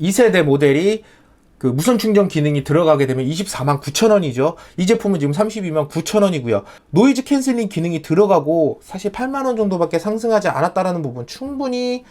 2세대 모델이 그 무선 충전 기능이 들어가게 되면 24만 9천 원이죠. 이 제품은 지금 32만 9천 원이고요. 노이즈 캔슬링 기능이 들어가고 사실 8만 원 정도밖에 상승하지 않았다라는 부분 충분히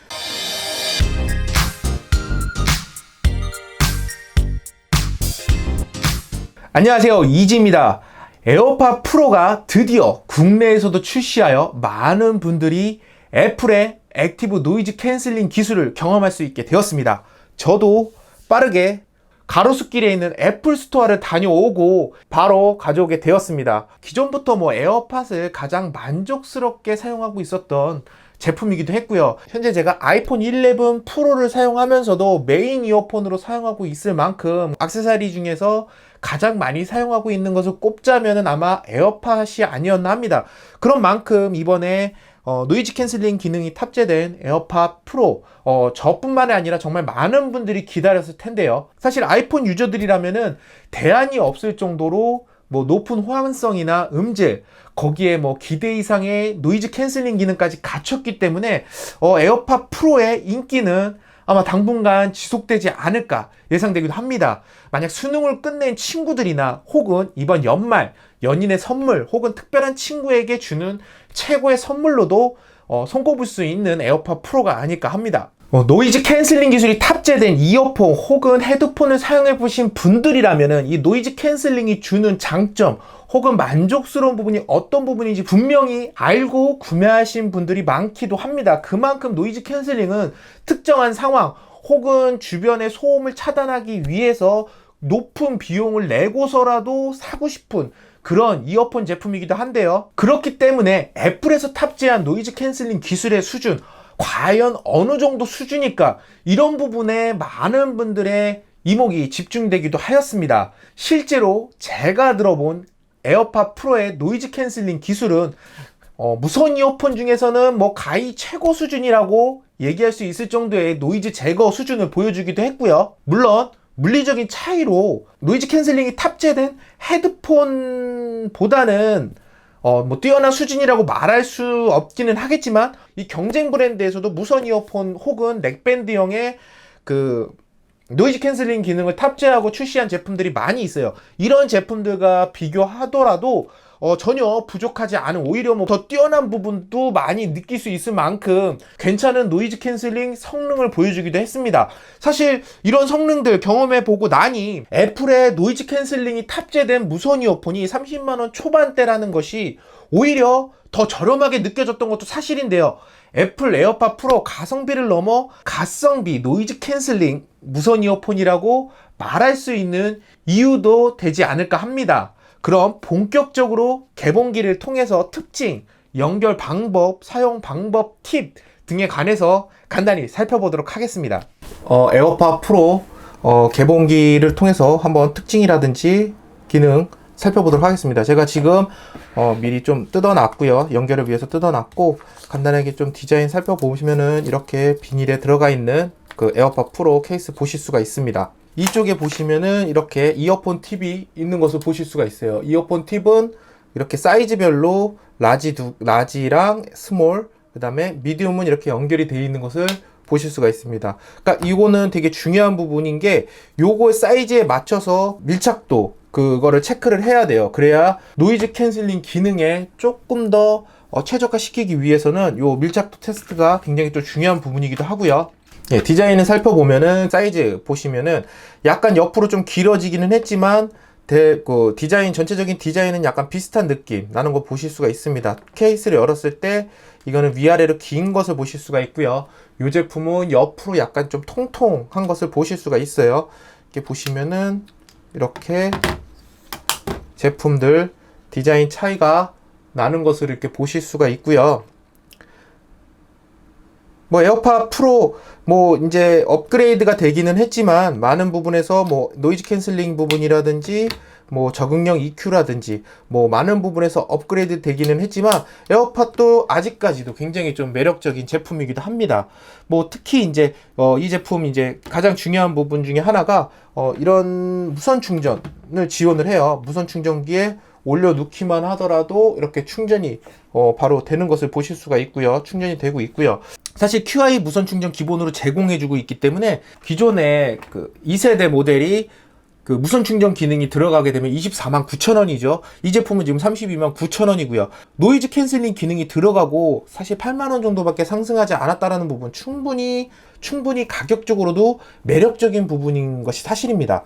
안녕하세요. 이지입니다. 에어팟 프로가 드디어 국내에서도 출시하여 많은 분들이 애플의 액티브 노이즈 캔슬링 기술을 경험할 수 있게 되었습니다. 저도 빠르게 가로수길에 있는 애플 스토어를 다녀오고 바로 가져오게 되었습니다. 기존부터 뭐 에어팟을 가장 만족스럽게 사용하고 있었던 제품이기도 했고요. 현재 제가 아이폰 11 프로를 사용하면서도 메인 이어폰으로 사용하고 있을 만큼 액세서리 중에서 가장 많이 사용하고 있는 것을 꼽자면은 아마 에어팟이 아니었나 합니다. 그런 만큼 이번에 어, 노이즈 캔슬링 기능이 탑재된 에어팟 프로 어, 저뿐만이 아니라 정말 많은 분들이 기다렸을 텐데요. 사실 아이폰 유저들이라면은 대안이 없을 정도로 뭐 높은 호환성이나 음질 거기에 뭐 기대 이상의 노이즈 캔슬링 기능까지 갖췄기 때문에 어, 에어팟 프로의 인기는 아마 당분간 지속되지 않을까 예상되기도 합니다. 만약 수능을 끝낸 친구들이나 혹은 이번 연말 연인의 선물 혹은 특별한 친구에게 주는 최고의 선물로도 어, 손꼽을 수 있는 에어팟 프로가 아닐까 합니다. 어, 노이즈 캔슬링 기술이 탑재된 이어폰 혹은 헤드폰을 사용해 보신 분들이라면은 이 노이즈 캔슬링이 주는 장점 혹은 만족스러운 부분이 어떤 부분인지 분명히 알고 구매하신 분들이 많기도 합니다. 그만큼 노이즈 캔슬링은 특정한 상황 혹은 주변의 소음을 차단하기 위해서 높은 비용을 내고서라도 사고 싶은 그런 이어폰 제품이기도 한데요. 그렇기 때문에 애플에서 탑재한 노이즈 캔슬링 기술의 수준, 과연 어느 정도 수준일까? 이런 부분에 많은 분들의 이목이 집중되기도 하였습니다. 실제로 제가 들어본 에어팟 프로의 노이즈 캔슬링 기술은 어, 무선 이어폰 중에서는 뭐 가히 최고 수준이라고 얘기할 수 있을 정도의 노이즈 제거 수준을 보여주기도 했고요. 물론 물리적인 차이로 노이즈 캔슬링이 탑재된 헤드폰보다는 어, 뭐 뛰어난 수준이라고 말할 수 없기는 하겠지만 이 경쟁 브랜드에서도 무선 이어폰 혹은 넥밴드형의 그 노이즈 캔슬링 기능을 탑재하고 출시한 제품들이 많이 있어요. 이런 제품들과 비교하더라도 어, 전혀 부족하지 않은 오히려 뭐 더 뛰어난 부분도 많이 느낄 수 있을 만큼 괜찮은 노이즈 캔슬링 성능을 보여주기도 했습니다. 사실 이런 성능들 경험해 보고 나니 애플의 노이즈 캔슬링이 탑재된 무선 이어폰이 30만 원 초반대라는 것이 오히려 더 저렴하게 느껴졌던 것도 사실인데요. 애플 에어팟 프로 가성비를 넘어 가성비 노이즈 캔슬링 무선 이어폰이라고 말할 수 있는 이유도 되지 않을까 합니다. 그럼 본격적으로 개봉기를 통해서 특징, 연결 방법, 사용 방법, 팁 등에 관해서 간단히 살펴보도록 하겠습니다. 어, 에어팟 프로 어, 개봉기를 통해서 한번 특징이라든지 기능 살펴보도록 하겠습니다. 제가 지금 어, 미리 좀 뜯어놨고요. 연결을 위해서 뜯어놨고 간단하게 좀 디자인 살펴보시면은 이렇게 비닐에 들어가 있는 그 에어팟 프로 케이스 보실 수가 있습니다. 이쪽에 보시면은 이렇게 이어폰 팁이 있는 것을 보실 수가 있어요. 이어폰 팁은 이렇게 사이즈별로 라지 두, 라지랑 스몰, 그 다음에 미디움은 이렇게 연결이 되어 있는 것을 보실 수가 있습니다. 그러니까 이거는 되게 중요한 부분인 게 요거의 사이즈에 맞춰서 밀착도 그거를 체크를 해야 돼요. 그래야 노이즈 캔슬링 기능에 조금 더 어, 최적화 시키기 위해서는 요 밀착도 테스트가 굉장히 또 중요한 부분이기도 하고요. 예, 디자인을 살펴보면은 사이즈 보시면은 약간 옆으로 좀 길어지기는 했지만 대, 그 디자인 전체적인 디자인은 약간 비슷한 느낌 나는 거 보실 수가 있습니다. 케이스를 열었을 때 이거는 위아래로 긴 것을 보실 수가 있고요. 이 제품은 옆으로 약간 좀 통통한 것을 보실 수가 있어요. 이렇게 보시면은 이렇게 제품들 디자인 차이가 나는 것을 이렇게 보실 수가 있고요. 뭐 에어팟 프로 뭐 이제 업그레이드가 되기는 했지만 많은 부분에서 뭐 노이즈 캔슬링 부분이라든지 뭐 적응형 EQ라든지 뭐 많은 부분에서 업그레이드 되기는 했지만 에어팟도 아직까지도 굉장히 좀 매력적인 제품이기도 합니다. 뭐 특히 이제 어 이 제품 이제 가장 중요한 부분 중에 하나가 어 이런 무선 충전을 지원을 해요. 무선 충전기에 올려놓기만 하더라도 이렇게 충전이 어 바로 되는 것을 보실 수가 있고요. 충전이 되고 있고요. 사실 QI 무선 충전 기본으로 제공해주고 있기 때문에 기존의 그 2세대 모델이 그 무선 충전 기능이 들어가게 되면 24만 9천 원이죠. 이 제품은 지금 32만 9천 원이고요. 노이즈 캔슬링 기능이 들어가고 사실 8만 원 정도밖에 상승하지 않았다라는 부분 충분히 충분히 가격적으로도 매력적인 부분인 것이 사실입니다.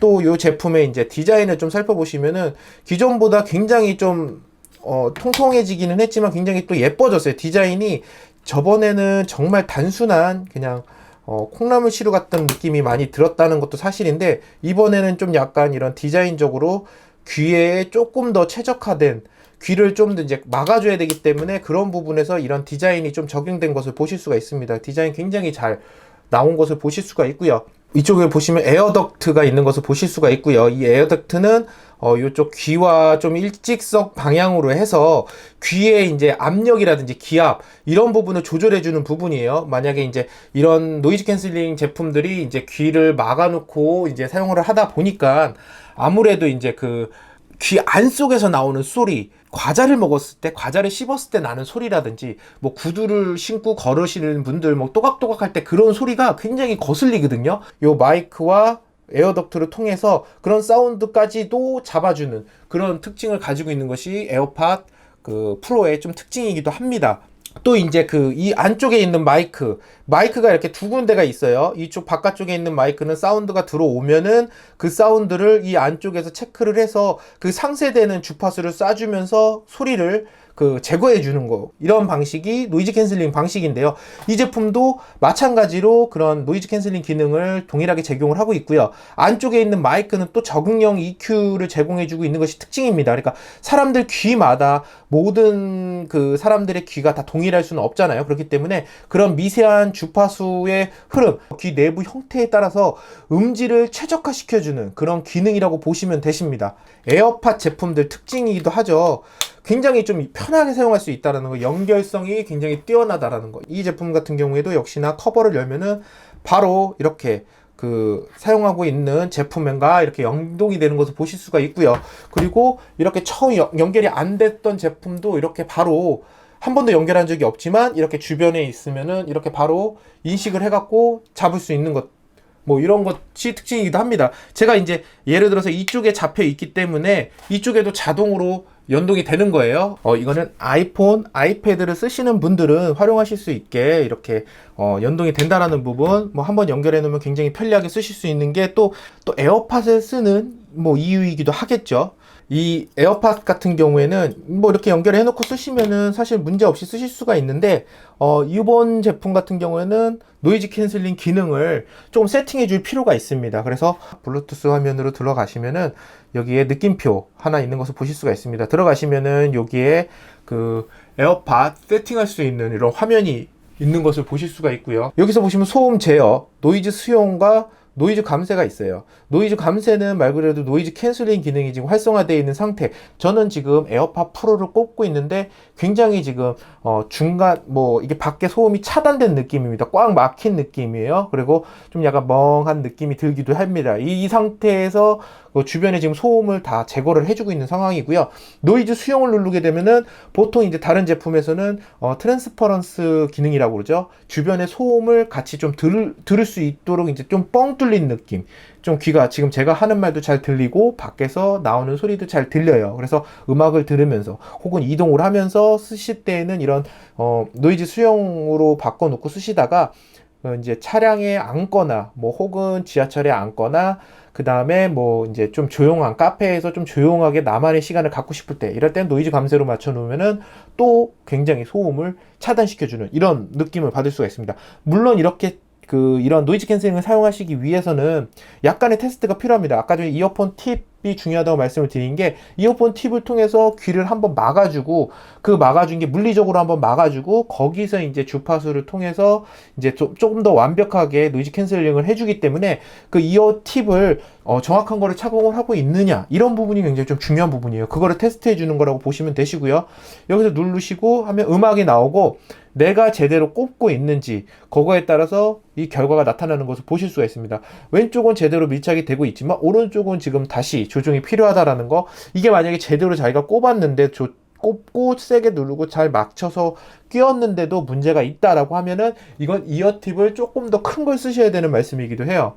또 이 제품의 이제 디자인을 좀 살펴보시면은 기존보다 굉장히 좀 어, 통통해지기는 했지만 굉장히 또 예뻐졌어요. 디자인이 저번에는 정말 단순한 그냥 어, 콩나물 시루 같은 느낌이 많이 들었다는 것도 사실인데 이번에는 좀 약간 이런 디자인적으로 귀에 조금 더 최적화된 귀를 좀 더 이제 막아줘야 되기 때문에 그런 부분에서 이런 디자인이 좀 적용된 것을 보실 수가 있습니다. 디자인 굉장히 잘 나온 것을 보실 수가 있고요. 이쪽에 보시면 에어덕트가 있는 것을 보실 수가 있고요. 이 에어덕트는 어, 이쪽 귀와 좀 일직석 방향으로 해서 귀에 이제 압력이라든지 기압 이런 부분을 조절해주는 부분이에요. 만약에 이제 이런 노이즈 캔슬링 제품들이 이제 귀를 막아놓고 이제 사용을 하다 보니까 아무래도 이제 그 귀 안 속에서 나오는 소리, 과자를 먹었을 때, 과자를 씹었을 때 나는 소리라든지, 뭐 구두를 신고 걸으시는 분들, 뭐 또각또각 할 때 그런 소리가 굉장히 거슬리거든요. 요 마이크와 에어덕트를 통해서 그런 사운드까지도 잡아주는 그런 특징을 가지고 있는 것이 에어팟 그 프로의 좀 특징이기도 합니다. 또 이제 그 이 안쪽에 있는 마이크 마이크가 이렇게 두 군데가 있어요. 이쪽 바깥쪽에 있는 마이크는 사운드가 들어오면은 그 사운드를 이 안쪽에서 체크를 해서 그 상쇄되는 주파수를 쏴주면서 소리를 그 제거해 주는 거 이런 방식이 노이즈 캔슬링 방식인데요. 이 제품도 마찬가지로 그런 노이즈 캔슬링 기능을 동일하게 제공을 하고 있고요. 안쪽에 있는 마이크는 또 적응형 EQ를 제공해 주고 있는 것이 특징입니다. 그러니까 사람들 귀마다 모든 그 사람들의 귀가 다 동일할 수는 없잖아요. 그렇기 때문에 그런 미세한 주파수의 흐름, 귀 내부 형태에 따라서 음질을 최적화시켜 주는 그런 기능이라고 보시면 되십니다. 에어팟 제품들 특징이기도 하죠. 굉장히 좀 편하게 사용할 수 있다는 거, 연결성이 굉장히 뛰어나다라는 거. 이 제품 같은 경우에도 역시나 커버를 열면은 바로 이렇게 그 사용하고 있는 제품과 이렇게 연동이 되는 것을 보실 수가 있고요. 그리고 이렇게 처음 연결이 안 됐던 제품도 이렇게 바로 한 번도 연결한 적이 없지만 이렇게 주변에 있으면은 이렇게 바로 인식을 해갖고 잡을 수 있는 것. 뭐 이런 것이 특징이기도 합니다. 제가 이제 예를 들어서 이쪽에 잡혀 있기 때문에 이쪽에도 자동으로 연동이 되는 거예요. 어, 이거는 아이폰, 아이패드를 쓰시는 분들은 활용하실 수 있게 이렇게 어, 연동이 된다라는 부분, 뭐 한번 연결해 놓으면 굉장히 편리하게 쓰실 수 있는 게 또 또 에어팟을 쓰는 뭐 이유이기도 하겠죠. 이 에어팟 같은 경우에는 뭐 이렇게 연결해 놓고 쓰시면은 사실 문제 없이 쓰실 수가 있는데 어 이번 제품 같은 경우에는 노이즈 캔슬링 기능을 조금 세팅해 줄 필요가 있습니다. 그래서 블루투스 화면으로 들어가시면은 여기에 느낌표 하나 있는 것을 보실 수가 있습니다. 들어가시면은 여기에 그 에어팟 세팅할 수 있는 이런 화면이 있는 것을 보실 수가 있고요. 여기서 보시면 소음 제어, 노이즈 수용과 노이즈 감쇄가 있어요. 노이즈 감쇄는 말 그대로 노이즈 캔슬링 기능이 지금 활성화되어 있는 상태. 저는 지금 에어팟 프로를 꼽고 있는데 굉장히 지금 어 중간 뭐 이게 밖에 소음이 차단된 느낌입니다. 꽉 막힌 느낌이에요. 그리고 좀 약간 멍한 느낌이 들기도 합니다. 이, 이 상태에서 그 주변에 지금 소음을 다 제거를 해주고 있는 상황이고요. 노이즈 수용을 누르게 되면은 보통 이제 다른 제품에서는 어, 트랜스퍼런스 기능이라고 그러죠. 주변의 소음을 같이 좀 들, 들을 수 있도록 이제 좀 뻥 뚫린 느낌. 좀 귀가 지금 제가 하는 말도 잘 들리고 밖에서 나오는 소리도 잘 들려요. 그래서 음악을 들으면서 혹은 이동을 하면서 쓰실 때에는 이런 어, 노이즈 수용으로 바꿔놓고 쓰시다가 어, 이제 차량에 앉거나 뭐 혹은 지하철에 앉거나 그 다음에 뭐 이제 좀 조용한 카페에서 좀 조용하게 나만의 시간을 갖고 싶을 때 이럴 땐 노이즈 감쇄로 맞춰 놓으면은 또 굉장히 소음을 차단시켜 주는 이런 느낌을 받을 수가 있습니다. 물론 이렇게 그 이런 노이즈 캔슬링을 사용하시기 위해서는 약간의 테스트가 필요합니다. 아까 전에 이어폰 팁 이 중요하다고 말씀을 드린 게 이어폰 팁을 통해서 귀를 한번 막아주고 그 막아준 게 물리적으로 한번 막아주고 거기서 이제 주파수를 통해서 이제 좀, 조금 더 완벽하게 노이즈 캔슬링을 해주기 때문에 그 이어 팁을 어, 정확한 거를 착용을 하고 있느냐 이런 부분이 굉장히 좀 중요한 부분이에요. 그거를 테스트해 주는 거라고 보시면 되시고요. 여기서 누르시고 하면 음악이 나오고 내가 제대로 꼽고 있는지 그거에 따라서 이 결과가 나타나는 것을 보실 수가 있습니다. 왼쪽은 제대로 밀착이 되고 있지만 오른쪽은 지금 다시 조정이 필요하다라는 거 이게 만약에 제대로 자기가 꼽았는데 조, 꼽고 세게 누르고 잘 맞춰서 끼웠는데도 문제가 있다라고 하면은 이건 이어 팁을 조금 더 큰 걸 쓰셔야 되는 말씀이기도 해요.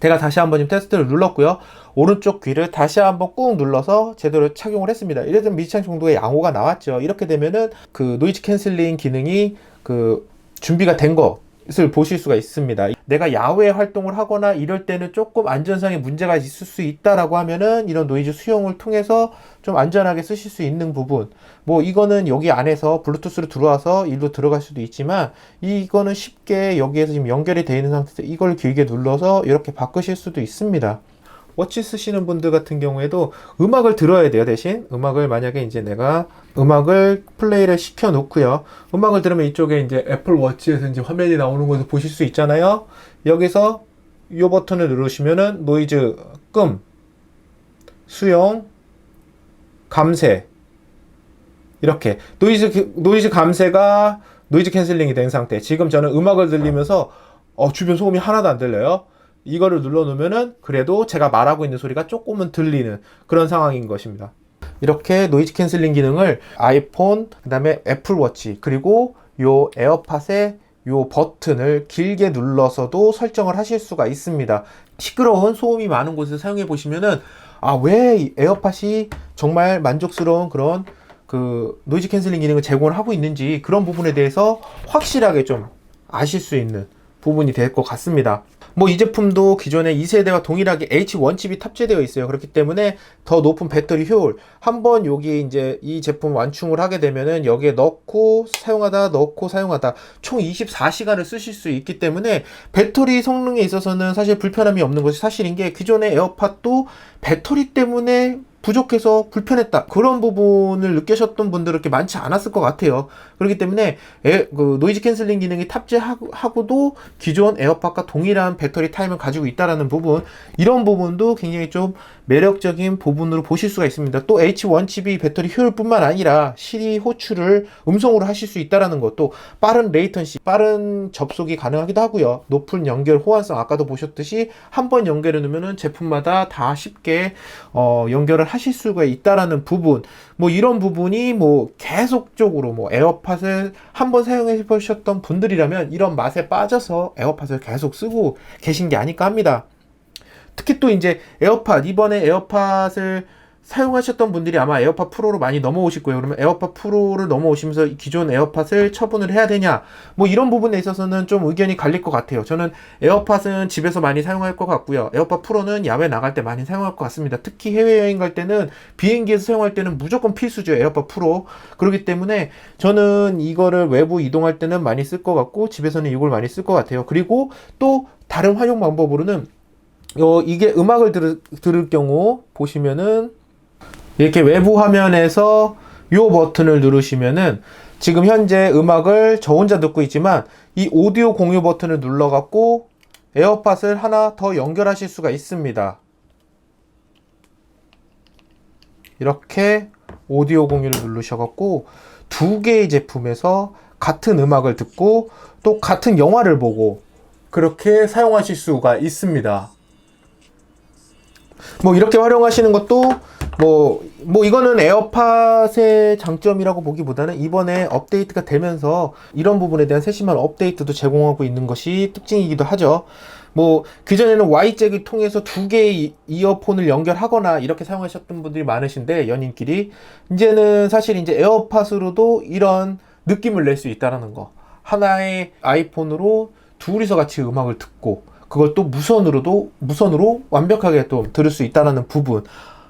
제가 다시 한번 지금 테스트를 눌렀고요. 오른쪽 귀를 다시 한번 꾹 눌러서 제대로 착용을 했습니다. 이래서 미창 정도의 양호가 나왔죠. 이렇게 되면은 그 노이즈 캔슬링 기능이 그 준비가 된것 을 보실 수가 있습니다. 내가 야외 활동을 하거나 이럴 때는 조금 안전상의 문제가 있을 수 있다라고 하면은 이런 노이즈 수용을 통해서 좀 안전하게 쓰실 수 있는 부분. 뭐 이거는 여기 안에서 블루투스로 들어와서 일로 들어갈 수도 있지만 이거는 쉽게 여기에서 지금 연결이 되어 있는 상태에서 이걸 길게 눌러서 이렇게 바꾸실 수도 있습니다. 워치 쓰시는 분들 같은 경우에도 음악을 들어야 돼요 대신. 음악을 만약에 이제 내가 음악을 플레이를 시켜 놓고요. 음악을 들으면 이쪽에 이제 애플 워치에서 이제 화면이 나오는 것을 보실 수 있잖아요. 여기서 이 버튼을 누르시면은 노이즈 끔 수용 감쇄. 이렇게. 노이즈 노이즈 감쇄가 노이즈 캔슬링이 된 상태. 지금 저는 음악을 들리면서 어, 주변 소음이 하나도 안 들려요 이거를 눌러 놓으면은 그래도 제가 말하고 있는 소리가 조금은 들리는 그런 상황인 것입니다. 이렇게 노이즈 캔슬링 기능을 아이폰, 그 다음에 애플 워치, 그리고 요 에어팟의 요 버튼을 길게 눌러서도 설정을 하실 수가 있습니다. 시끄러운 소음이 많은 곳을 사용해 보시면은 아, 왜 에어팟이 정말 만족스러운 그런 그 노이즈 캔슬링 기능을 제공을 하고 있는지 그런 부분에 대해서 확실하게 좀 아실 수 있는 부분이 될 것 같습니다. 뭐 이 제품도 기존의 2세대와 동일하게 H1 칩이 탑재되어 있어요. 그렇기 때문에 더 높은 배터리 효율. 한번 여기 이제 이 제품 완충을 하게 되면은 여기에 넣고 사용하다 넣고 사용하다 총 24시간을 쓰실 수 있기 때문에 배터리 성능에 있어서는 사실 불편함이 없는 것이 사실인 게 기존의 에어팟도 배터리 때문에 부족해서 불편했다. 그런 부분을 느끼셨던 분들은 그렇게 많지 않았을 것 같아요. 그렇기 때문에 에, 그 노이즈 캔슬링 기능이 탑재하고도 기존 에어팟과 동일한 배터리 타임을 가지고 있다라는 부분, 이런 부분도 굉장히 좀 매력적인 부분으로 보실 수가 있습니다. 또 H1 칩이 배터리 효율뿐만 아니라 시리 호출을 음성으로 하실 수 있다라는 것도 빠른 레이턴시, 빠른 접속이 가능하기도 하고요. 높은 연결 호환성 아까도 보셨듯이 한 번 연결해 놓으면은 제품마다 다 쉽게 어, 연결을 하실 수가 있다라는 부분, 뭐 이런 부분이 뭐 계속적으로 뭐 에어팟을 한번 사용해 보셨던 분들이라면 이런 맛에 빠져서 에어팟을 계속 쓰고 계신 게 아닐까 합니다. 특히 또 이제 에어팟 이번에 에어팟을 사용하셨던 분들이 아마 에어팟 프로로 많이 넘어오실 거예요. 그러면 에어팟 프로를 넘어오시면서 기존 에어팟을 처분을 해야 되냐? 뭐 이런 부분에 있어서는 좀 의견이 갈릴 것 같아요. 저는 에어팟은 집에서 많이 사용할 것 같고요. 에어팟 프로는 야외 나갈 때 많이 사용할 것 같습니다. 특히 해외여행 갈 때는 비행기에서 사용할 때는 무조건 필수죠. 에어팟 프로. 그렇기 때문에 저는 이거를 외부 이동할 때는 많이 쓸 것 같고 집에서는 이걸 많이 쓸 것 같아요. 그리고 또 다른 활용 방법으로는 어, 이게 음악을 들을, 들을 경우 보시면은 이렇게 외부 화면에서 이 버튼을 누르시면은 지금 현재 음악을 저 혼자 듣고 있지만 이 오디오 공유 버튼을 눌러 갖고 에어팟을 하나 더 연결하실 수가 있습니다. 이렇게 오디오 공유를 누르셔 갖고 두 개의 제품에서 같은 음악을 듣고 또 같은 영화를 보고 그렇게 사용하실 수가 있습니다. 뭐 이렇게 활용하시는 것도 뭐, 뭐 이거는 에어팟의 장점이라고 보기보다는 이번에 업데이트가 되면서 이런 부분에 대한 세심한 업데이트도 제공하고 있는 것이 특징이기도 하죠. 뭐 그전에는 Y잭을 통해서 두 개의 이어폰을 연결하거나 이렇게 사용하셨던 분들이 많으신데 연인끼리 이제는 사실 이제 에어팟으로도 이런 느낌을 낼 수 있다라는 거. 하나의 아이폰으로 둘이서 같이 음악을 듣고 그걸 또 무선으로도 무선으로 완벽하게 또 들을 수 있다라는 부분.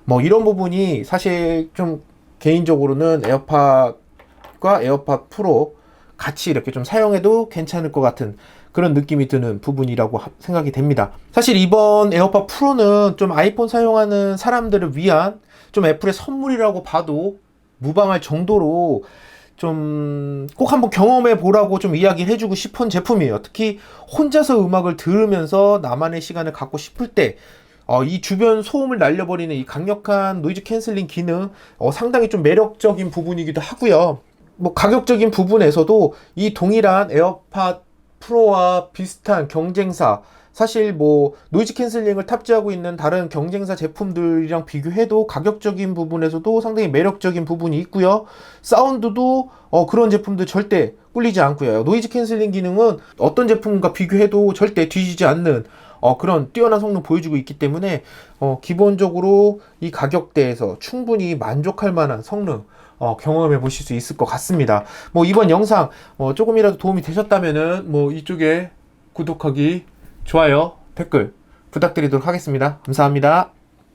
뭐 이런 부분이 사실 좀 개인적으로는 에어팟과 에어팟 프로 같이 이렇게 좀 사용해도 괜찮을 것 같은 그런 느낌이 드는 부분이라고 생각이 됩니다. 사실 이번 에어팟 프로는 좀 아이폰 사용하는 사람들을 위한 좀 애플의 선물이라고 봐도 무방할 정도로 좀 꼭 한번 경험해 보라고 좀 이야기를 해주고 싶은 제품이에요. 특히 혼자서 음악을 들으면서 나만의 시간을 갖고 싶을 때 어, 이 주변 소음을 날려버리는 이 강력한 노이즈 캔슬링 기능 어, 상당히 좀 매력적인 부분이기도 하고요. 뭐 가격적인 부분에서도 이 동일한 에어팟 프로와 비슷한 경쟁사 사실 뭐 노이즈 캔슬링을 탑재하고 있는 다른 경쟁사 제품들이랑 비교해도 가격적인 부분에서도 상당히 매력적인 부분이 있고요. 사운드도 어, 그런 제품들 절대 꿀리지 않고요. 노이즈 캔슬링 기능은 어떤 제품과 비교해도 절대 뒤지지 않는 어, 그런 뛰어난 성능 보여주고 있기 때문에 어, 기본적으로 이 가격대에서 충분히 만족할 만한 성능 어, 경험해 보실 수 있을 것 같습니다. 뭐 이번 영상 어, 조금이라도 도움이 되셨다면은 뭐 이쪽에 구독하기, 좋아요, 댓글 부탁드리도록 하겠습니다. 감사합니다.